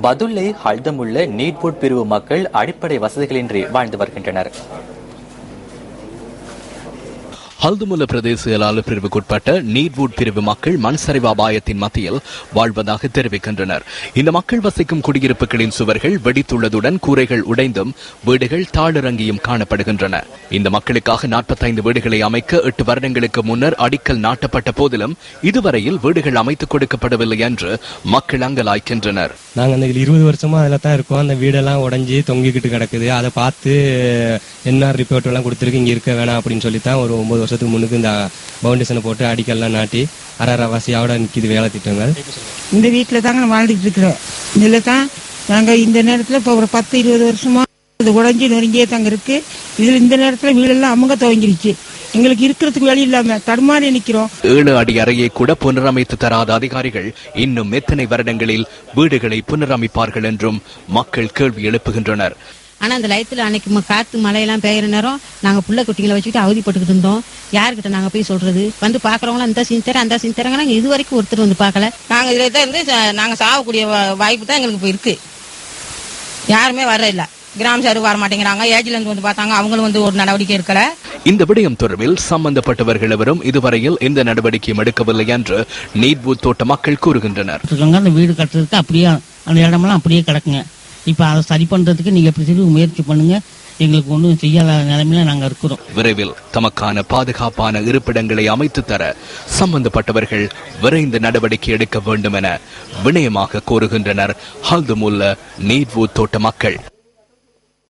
பதுல்லை ஹல்தமுள்ள நீட்வுட் பிரிவு மக்கள் அடிப்படை வசதிகளின்றி வாழ்ந்து வருகின்றனர். ஹல்துமுல பிரதேச செயலாளர் பிரிவுக்குட்பட்ட நீட்வுட் பிரிவு மக்கள் மண் சரிவு அபாயத்தின் மத்தியில் வாழ்வதாக தெரிவிக்கின்றனர். இந்த மக்கள் வசிக்கும் குடியிருப்புகளின் சுவர்கள் வெடித்துள்ளதுடன் கூரைகள் உடைந்தும் வீடுகள் தாழிறங்கியும் காணப்படுகின்றன. இந்த மக்களுக்காக நாற்பத்தைந்து வீடுகளை அமைக்க எட்டு வருடங்களுக்கு முன்னர் அடிக்கல் நாட்டப்பட்ட போதிலும் இதுவரையில் வீடுகள் அமைத்துக் கொடுக்கப்படவில்லை என்று மக்கள் அங்கலாய்க்கின்றனர். நாங்கள் அந்த இருபது வருஷமா அதில் தான் இருக்கோம். அந்த வீடெல்லாம் உடஞ்சி தொங்கிக்கிட்டு கிடக்குது. அதை பார்த்து என்ன ரிப்போர்ட் எல்லாம் கொடுத்துருக்கு. இங்க இருக்க வேணாம் அப்படின்னு சொல்லி தான் ஒரு ஒன்பது வருஷம் வருஷத்துக்கு முன்னுக்கு இந்த பவுண்டேஷனை போட்டு அடிக்கல்லாம் நாட்டி அரவாசியோட நிற்கிது வேலை திட்டங்கள். இந்த வீட்டில் தாங்க வாழ்ந்துட்டு இருக்கிறோம் இதில் தான் நாங்கள் இந்த நேரத்தில் இப்போ ஒரு பத்து இருபது வருஷமா இது உடஞ்சி நொறுங்கியே தாங்க இருக்கு. இதில் இந்த நேரத்தில் வீடெல்லாம் அமுங்க துவங்கிருச்சு. எங்களுக்கு இருக்கிறதுக்கு வழி இல்லாம தடுமாறி நிற்கிறோம் ஏழு அடி அறையை கூட புனரமைத்து தராத அதிகாரிகள் இன்னும் எத்தனை வருடங்களில் வீடுகளை புனரமைப்பார்கள் என்றும் மக்கள் கேள்வி எழுப்புகின்றனர். ஆனா அந்த லயத்துல அன்னைக்கு காத்து மழையெல்லாம் பெய்யற நேரம் நாங்க புள்ள குட்டிகளை வச்சுக்கிட்டு அவதிப்பட்டுக்கிட்டு இருந்தோம். யாருக்கிட்ட நாங்க போய் சொல்றது? வந்து பாக்குறவங்களும் அந்த சீன் தர அந்த சீன் தரங்க நாங்க இது வரைக்கும் ஒருத்தர் வந்து பார்க்கல நாங்க இதுல தான் இருந்து ச- நாங்க சாகக்கூடிய வாய்ப்பு தான் எங்களுக்கு இப்போ இருக்கு யாருமே வர இல்ல. கிராம சார் வர மாட்டேங்கிறாங்க. ஏஜ்ல இருந்து வந்து பார்த்தாங்க. அவங்களும் வந்து ஒரு நடவடிக்கை எடுக்கல. இந்த விடயம் தொடர்பில் சம்பந்தப்பட்டவர்கள் எவரும் இதுவரையில் எந்த நடவடிக்கையும் எடுக்கவில்லை என்று நீட்வூத் தோட்ட மக்கள் கூறுகின்றனர். அந்த வீடு கட்டுறதுக்கு அப்படியே அந்த இடமெல்லாம் அப்படியே கிடக்குங்க. இப்போ அதை சரி பண்றதுக்கு நீங்க எப்படி முயற்சி பண்ணுங்க. எங்களுக்கு ஒன்றும் செய்யாத நிலைமையில நாங்கள் இருக்கிறோம். விரைவில் தமக்கான பாதுகாப்பான இருப்பிடங்களை அமைத்து தர சம்பந்தப்பட்டவர்கள் விரைந்து நடவடிக்கை எடுக்க வேண்டும் என வினயமாக கோருகின்றனர். ஹல்துமுல்ல நீட்வூத் தோட்ட மக்கள்.